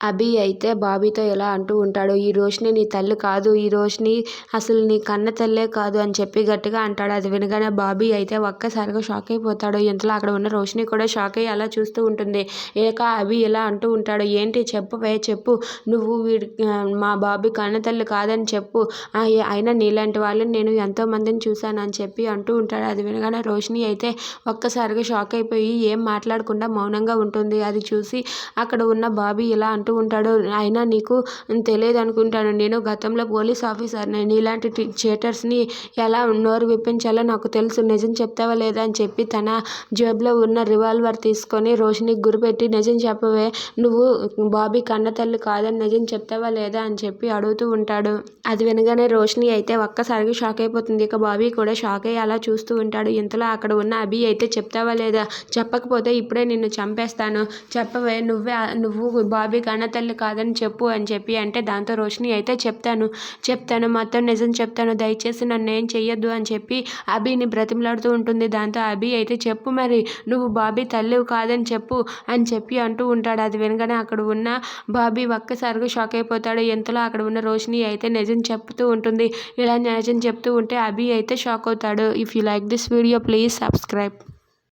అభి అయితే బాబీతో ఇలా అంటూ ఉంటాడు ఈ రోషిని నీ తల్లి కాదు ఈ రోషిని అసలు నీ కన్న తల్లే కాదు అని చెప్పి గట్టిగా అంటాడు. అది వినగానే బాబీ అయితే ఒక్కసారిగా షాక్ అయిపోతాడు. ఇంతలో అక్కడ ఉన్న రోషిని కూడా షాక్ అయ్యి అలా చూస్తూ ఉంటుంది. ఏక అభి ఇలా అంటూ ఉంటాడు ఏంటి చెప్పవే చెప్పు. నువ్వు వీడి మా బాబీ కన్న తల్లి కాదని చెప్పు. అయినా నీలాంటి వాళ్ళని నేను ఎంతో మందిని చూశాను అని చెప్పి అంటూ ఉంటాడు. అది వినగానే రోషిని అయితే ఒక్కసారిగా షాక్ అయిపోయి ఏం మాట్లాడకుండా మౌనంగా ఉంటుంది. అది చూసి అక్కడ ఉన్న బాబీ ఇలా అంటూ ఉంటాడు అయినా నీకు తెలియదు అనుకుంటాను నేను గతంలో పోలీస్ ఆఫీసర్ని నీలాంటి చేటర్స్ని ఎలా నోరు విప్పించాలో నాకు తెలుసు. నిజం చెప్తావా లేదా అని చెప్పి తన జేబులో ఉన్న రివాల్వర్ తీసుకొని రోషినికి గురిపెట్టి నిజం చెప్పవే నువ్వు బాబీ కన్నతల్లి కాదని నిజం చెప్తావా లేదా అని చెప్పి అడుగుతూ ఉంటాడు. అది వినగానే రోషిని అయితే ఒక్కసారిగా షాక్ అయిపోతుంది. ఇక బాబీ కూడా షాక్ అయ్యి అలా చూస్తూ ఉంటాడు. ఇంతలో అక్కడ ఉన్న అభి అయితే చెప్తావా లేదా? చెప్పకపోతే ఇప్పుడే నిన్ను చంపేస్తాను. చెప్పవే నువ్వే నువ్వు బాబీ కన్న తల్లి కాదని చెప్పు అని చెప్పి అంటే దాంతో రోషిని అయితే చెప్తాను చెప్తాను మొత్తం నిజం చెప్తాను దయచేసి నన్ను ఏం చెయ్యొద్దు అని చెప్పి అభిని బ్రతిమలాడుతూ ఉంటుంది. దాంతో అభి అయితే చెప్పు మరి నువ్వు బాబీ తల్లి కాదని చెప్పు అని చెప్పి అంటూ ఉంటాడు. అది వినగానే అక్కడ ఉన్న బాబీ ఒక్కసారిగా షాక్ అయిపోతాడు. ఎంతలో అక్కడ ఉన్న రోషిని అయితే నిజం చెప్తూ ఉంటుంది. ఇలా నిజం చెప్తూ ఉంటే అభి అయితే షాక్ అవుతాడు. If you like this video please subscribe